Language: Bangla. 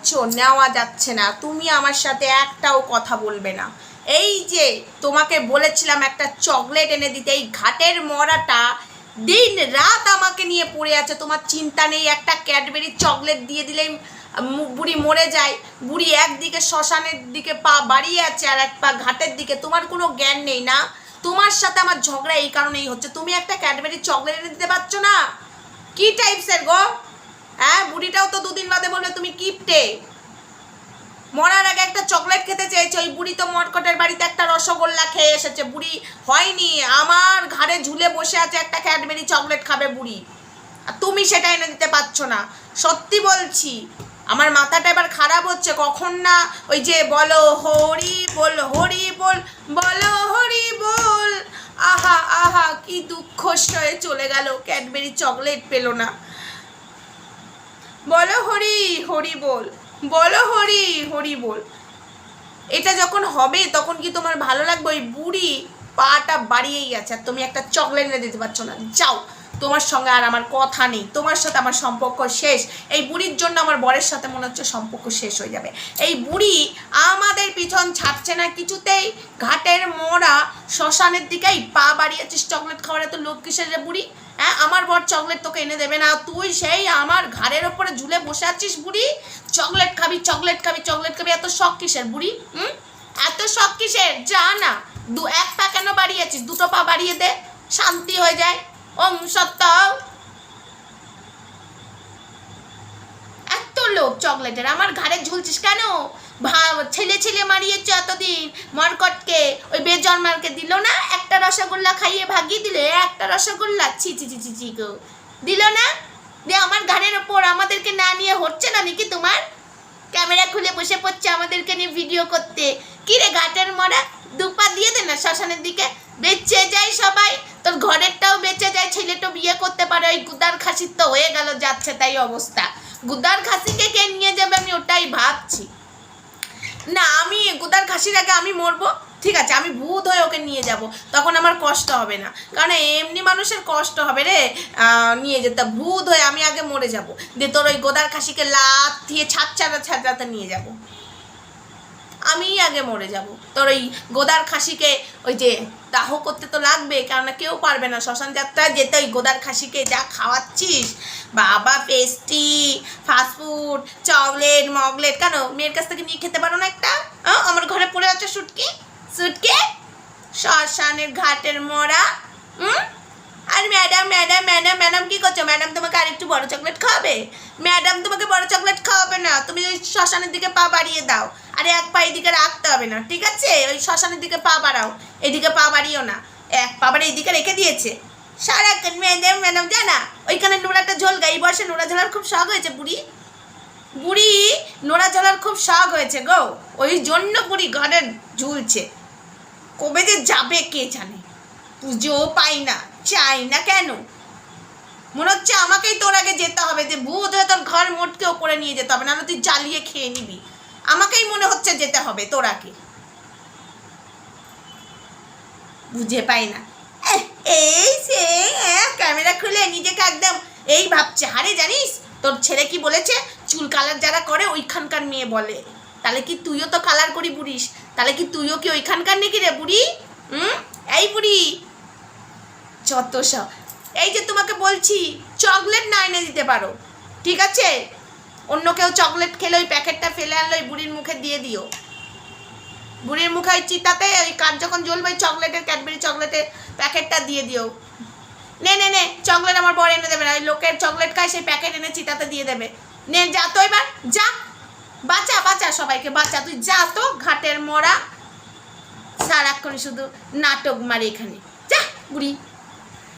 করছ নেওয়া যাচ্ছে না, তুমি আমার সাথে একটাও কথা বলবে না। এই যে তোমাকে বলেছিলাম একটা চকলেট এনে দিতে, এই ঘাটের মরাটা দিন রাত আমাকে নিয়ে পড়ে আছে, তোমার চিন্তা নেই, একটা ক্যাডবেরি চকলেট দিয়ে দিলেই বুড়ি মরে যায়, বুড়ি একদিকে শ্মশানের দিকে পা বাড়িয়ে আছে আর এক পা ঘাটের দিকে, তোমার কোনো জ্ঞান নেই না? তোমার সাথে আমার ঝগড়া এই কারণেই হচ্ছে, তুমি একটা ক্যাডবেরি চকলেট এনে দিতে পারছ না? কি টাইপসের গো? হ্যাঁ বুড়িটাও তো দুদিন বাদে বলবে তুমি কিপটে। মরার আগে একটা চকলেট খেতে চেয়েছে, ওই বুড়ি তো মরকটের বাড়িতে একটা রসগোল্লা খেয়ে এসেছে। বুড়ি, হয়নি, আমার ঘাড়ে ঝুলে বসে আছে একটা ক্যাডবেরি চকলেট খাবে বুড়ি। আর তুমি সেটা এনে দিতে পারছ না। সত্যি বলছি, আমার মাথাটা এবার খারাপ হচ্ছে। কখন না ওই যে বলো হরি বল হরি বল, বলো হরি বল, আহা আহা, কি দুঃখ চলে গেল। ক্যাডবেরি চকলেট পেল না। বলো হরি হরি বল। বলো হরি হরি বল। এটা যখন হবে, তখন কি তোমার ভালো লাগবে? ওই বুড়ি পাটা বাড়িয়েই আছে আর তুমি একটা চকলেট এনে দিতে পারছ না। যাও। তোমার সঙ্গে আর আমার কথা নেই, তোমার সাথে আমার সম্পর্ক শেষ। এই বুড়ির জন্য আমার বরের সাথে মনে হচ্ছে সম্পর্ক শেষ হয়ে যাবে। এই বুড়ি আমাদের পিছন ছাড়ছে না কিছুতেই। ঘাটের মোড়া শ্মশানের দিকেই পা বাড়িয়েছিস চকলেট খাওয়ার এত লোক কিসের রে বুড়ি? হ্যাঁ আমার বর চকলেট তোকে এনে দেবে না, তুই সেই আমার ঘাড়ের ওপরে ঝুলে বসে আছিস বুড়ি? চকলেট খাবি চকলেট খাবি চকলেট খাবি, এত শখ কিসের বুড়ি? হুম? এত শখ কিসের? যা না, দু এক পা কেন বাড়িয়েছিস? দুটো পা বাড়িয়ে দে, শান্তি হয়ে যায়। ওম সত্য এত লোক চকলেটের, আমার ঘাড়ে ঝুলছিস কেন? ছেলে ছেলে মারিয়েছ এতদিন। মরকটকে, ওই বেজন্মারকে দিল না? একটা রসগোল্লা খাইয়ে ভাগিয়ে দিলে? একটা রসগোল্লা? ছি ছি ছি ছি গো। দিল না? যে আমার ঘাড়ের ওপর আমাদেরকে না নিয়ে হচ্ছে না নাকি তোমার? ক্যামেরা খুলে বসে পড়ছে আমাদেরকে নিয়ে ভিডিও করতে। কি রে ঘাটের মরা? দুপা দিয়ে দে না শ্মশানের দিকে। বেঁচে যায় সবাই। তোর ঘরেরটাও বেঁচে যায় ছেলেটা বিয়ে করতে পারে, ওই গুদার খাসির তো হয়ে গেল, যাচ্ছে তাই অবস্থা। গুদার খাসিকে কে নিয়ে যাবে আমি ওটাই ভাবছি। না, আমি, গুদার খাসির আগে আমি মরবো, ঠিক আছে, আমি ভূত হয়ে ওকে নিয়ে যাব, তখন আমার কষ্ট হবে না। কারণ এমনি মানুষের কষ্ট হবে রে নিয়ে যেতে, ভূত হয়ে আমি আগে মরে যাব। দিয়ে তোর ওই গোদার খাসিকে লাত দিয়ে ছাড় ছাড়াতে নিয়ে যাব। আমি আগে মরে যাব। তোর ওই গোদার খাসিকে ওই যে দাহ করতে তো লাগবে, কেননা কেউ পারবে না। শ্মশান যাত্রায় যেতে ওই গোদার খাসিকে যা খাওয়াচ্ছিস। বাবা পেস্টি ফাস্টফুড চকলেট মগলেট কেন? মেয়ের কাছ থেকে নিয়ে খেতে পারো না একটা? আমার ঘরে পড়ে আছে সুটকি? সুটকে? শ্মশানের ঘাটের আর ম্যাডাম ম্যাডাম ম্যাডাম ম্যাডাম, কি করছ? ম্যাডাম তোমাকে আরেকটু বড় চকলেট খাওয়াবে? ম্যাডাম তোমাকে বড় চকলেট খাওয়াবে না। তুমি ওই শ্মশানের দিকে পা বাড়িয়ে দাও। আরে এক পা এদিকে রাখতে হবে না, ঠিক আছে? ওই শ্মশানের দিকে পা বাড়াও। এদিকে পা বাড়িও না। এক পা বাড়ি এদিকে রেখে দিয়েছে। সারা সারাক্ষণ ম্যাডাম ম্যাডাম, জানা ওইখানে নোড়াটা ঝোলগা এই বয়সে নোড়া ঝোলার খুব শখ হয়েছে, বুড়ি? বুড়ি, নোড়া ঝোলার খুব শখ হয়েছে গো। ওই জন্য বুড়ি ঘরে ঝুলছে। কবে যে যাবে কে জানে? পুজোও পাই না। চাই না কেন? মনে হচ্ছে আমাকেই তোর আগে যেতে হবে যে ভূত হয়ে তোর ঘর মোটকে ওপরে নিয়ে যেতে হবে, নাহলে তুই জ্বালিয়ে খেয়ে নিবি। আমাকেই মনে হচ্ছে যেতে হবে তোর আগে। বুঝে পাই না। এই সে হ্যাঁ ক্যামেরা খুলে নিজেকে একদম এই ভাবছে। আরে জানিস, তোর ছেলে কি বলেছে? চুল কালার যারা করে ওইখানকার মেয়ে বলে। তাহলে কি তুইও তো কালার করি বুড়িস? তাহলে কি তুইও কি ওইখানকার নাকি রে বুড়ি? যত সব। এই যে তোমাকে বলছি চকলেট না এনে দিতে পারো, ঠিক আছে? অন্য কেউ চকলেট খেলে ওই প্যাকেটটা ফেলে আনলো ওই বুড়ির মুখে দিয়ে দিও। বুড়ির মুখে ওই চিতাতে ওই কাঠ যখন জ্বলবে ওই চকলেটের ক্যাডবেরি চকলেটের প্যাকেটটা দিয়ে দিও। নে নে নে চকলেট আমার বর এনে দেবে না, ওই লোকের চকলেট খায়, সেই প্যাকেট এনে চিতাতে দিয়ে দেবে। নে, যা তো এবার, যা, বাঁচা বাঁচা সবাইকে, বাঁচা। তুই যা তো, ঘাটের মোড়া সারাক্ষণ শুধু নাটক মারি এখানে। যা, বুড়ি।